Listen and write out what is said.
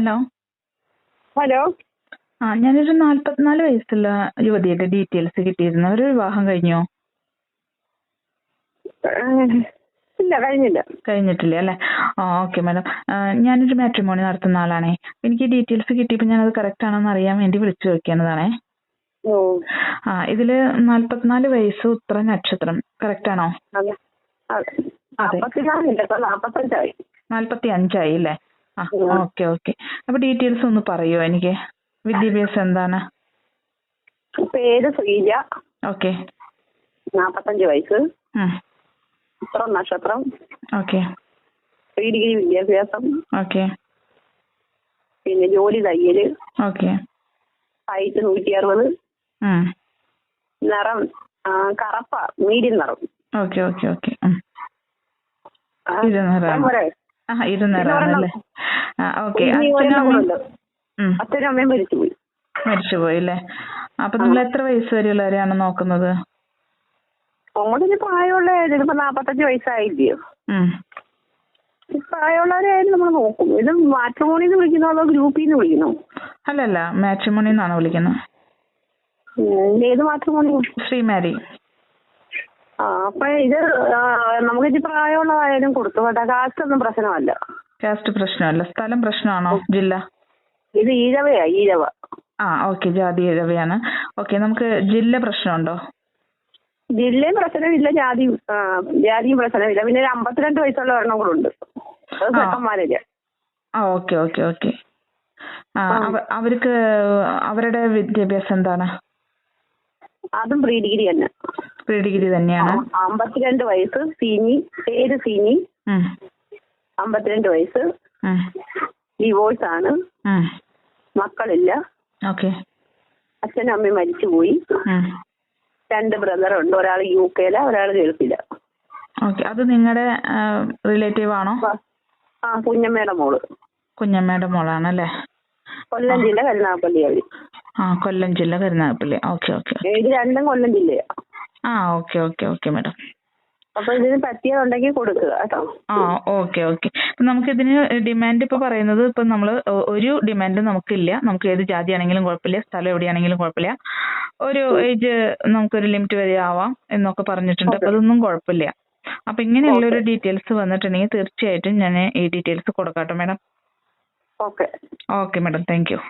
Hello. Hello. ആ ഞാനൊരു നാല്പത്തിനാല് വയസ്സുള്ള യുവതിയുടെ ഡീറ്റെയിൽസ് കിട്ടിയിരുന്നു. ഒരു വിവാഹം കഴിഞ്ഞോ? ഇല്ല കഴിഞ്ഞില്ല. കഴിഞ്ഞിട്ടില്ല അല്ലേ? ആ ഓക്കെ മാഡം. ഞാനൊരു മാട്രിമോണി നടത്തുന്ന ആളാണേ. എനിക്ക് ഡീറ്റെയിൽസ് കിട്ടിയപ്പോൾ ഞാനത് കറക്റ്റ് ആണെന്ന് അറിയാൻ വേണ്ടി വിളിച്ചു നോക്കിയതാണേ ആ ഇതിൽ നാല്പത്തിനാല് വയസ്സ് ഉത്ര നക്ഷത്രം. കറക്റ്റ് ആണോ? നാല്പത്തി അഞ്ചായി അല്ലേ? ആ. Okay okay. അപ്പൊ ഡീറ്റെയിൽസ് ഒന്ന് പറയുമോ എനിക്ക്? വിദ്യാഭ്യാസം എന്താണ്? പേര് ശ്രീജ. ഓക്കെ. നാപ്പത്തഞ്ച് വയസ്സ്. ഉത്തരം നക്ഷത്രം. ഓക്കെ. പ്രീ ഡിഗ്രി വിദ്യാഭ്യാസം. ഓക്കെ. പിന്നെ ജോലി തയ്യൽ. ഓക്കെ. ഹൈറ്റ് നൂറ്റി അറുപത്. നിറം കറപ്പ മീഡിയം നിറം. Okay okay okay. ആ, ഇരുനിറമാണ്. ഓക്കെ. അച്ഛനും അമ്മയും മരിച്ചുപോയി മരിച്ചുപോയി. അല്ലേ അപ്പൊ നിങ്ങൾ എത്ര വയസ്സ് വരെയുള്ളവരെയാണ് നോക്കുന്നത്? ഇനി പ്രായമുള്ള ഇതിപ്പോ നാപ്പത്തഞ്ച് വയസ്സായില്ലയോ? ഉം. നമ്മൾ നോക്കും. ഇത് മാട്രിമോണിന്ന് വിളിക്കുന്നോ അതോ ഗ്രൂപ്പിൽ നിന്ന് വിളിക്കുന്നോ? അല്ലല്ല മാട്രിമോണി എന്നാണ് വിളിക്കുന്നത് ഏത് മാട്രിമോണി ശ്രീമാരി. ആ അപ്പൊ ഇത് നമുക്ക് പ്രായമുള്ളതായാലും കൊടുത്തു കേട്ടോ കാസ്റ്റ് ഒന്നും പ്രശ്നമല്ല. കാസ്റ്റ് പ്രശ്നമല്ല. സ്ഥലം പ്രശ്നമാണോ ജില്ല? ഇത് ഈഴവയാ ഈഴവ. ആ ഓക്കെ. ജാതി ഈഴവയാണ്. ഓക്കെ നമുക്ക് ജില്ല പ്രശ്നമുണ്ടോ? ജില്ലയും പ്രശ്നമില്ല ജാതി ആ, ജാതിയും പ്രശ്നമില്ല. പിന്നെ ഒരു അമ്പത്തിരണ്ട് വയസ്സുള്ള ഒരെണ്ണം കൂടെ ഉണ്ട്. അത് ആ. ചെക്കന്മാരില്ല. ആ ഓക്കെ ഓക്കെ ഓക്കെ. ആ ആ. അവ- അവർക്ക് അവരുടെ വിദ്യാഭ്യാസം എന്താണ്? അതും പ്രീ ഡിഗ്രി തന്നെ. പ്രീ ഡിഗ്രി തന്നെയാണ് അമ്പത്തിരണ്ട് വയസ്സ് സീനി പേര് സീനി. അമ്പത്തിരണ്ട് വയസ്സ്. ഡിവോഴ്സ് ആണ്. മക്കളില്ല. ഓക്കെ. അച്ഛനും അമ്മയും മരിച്ചുപോയി. രണ്ട് ബ്രദറുണ്ട് ഒരാൾ യു കെയില ഒരാൾ ഗൾഫില. ഓക്കെ. അത് നിങ്ങളുടെ റിലേറ്റീവ് ആണോ? ആ കുഞ്ഞമ്മയുടെ മോൾ. കുഞ്ഞമ്മയുടെ മോളാണ് മോളാണല്ലേ? കൊല്ലം ജില്ല കരുനാഗപ്പള്ളി അവർ. ആ കൊല്ലം ജില്ല കരുനാഗപ്പള്ളി. ഓക്കെ ഓക്കെ ഇത് രണ്ടും കൊല്ലം ജില്ലയാ. ആ ഓക്കെ ഓക്കെ ഓക്കെ മാഡം. അപ്പൊ ഇതിന് പറ്റിയതുണ്ടെങ്കിൽ കൊടുക്കുക കേട്ടോ. ആ ഓക്കെ ഓക്കെ. നമുക്ക് ഇതിന് ഡിമാൻഡ് ഇപ്പൊ പറയുന്നത് ഇപ്പൊ നമ്മൾ ഒരു ഡിമാൻഡ് നമുക്കില്ല. നമുക്ക് ഏത് ജാതി ആണെങ്കിലും കുഴപ്പമില്ല. സ്ഥലം എവിടെയാണെങ്കിലും കുഴപ്പമില്ല. ഒരു ഏജ് നമുക്കൊരു ലിമിറ്റ് വരെ ആവാം എന്നൊക്കെ പറഞ്ഞിട്ടുണ്ട്. അപ്പൊ അതൊന്നും കുഴപ്പമില്ല. അപ്പൊ ഇങ്ങനെയുള്ള ഒരു ഡീറ്റെയിൽസ് വന്നിട്ടുണ്ടെങ്കിൽ തീർച്ചയായിട്ടും ഞാൻ ഈ details കൊടുക്കാട്ടോ madam. Okay. Okay madam. Thank you.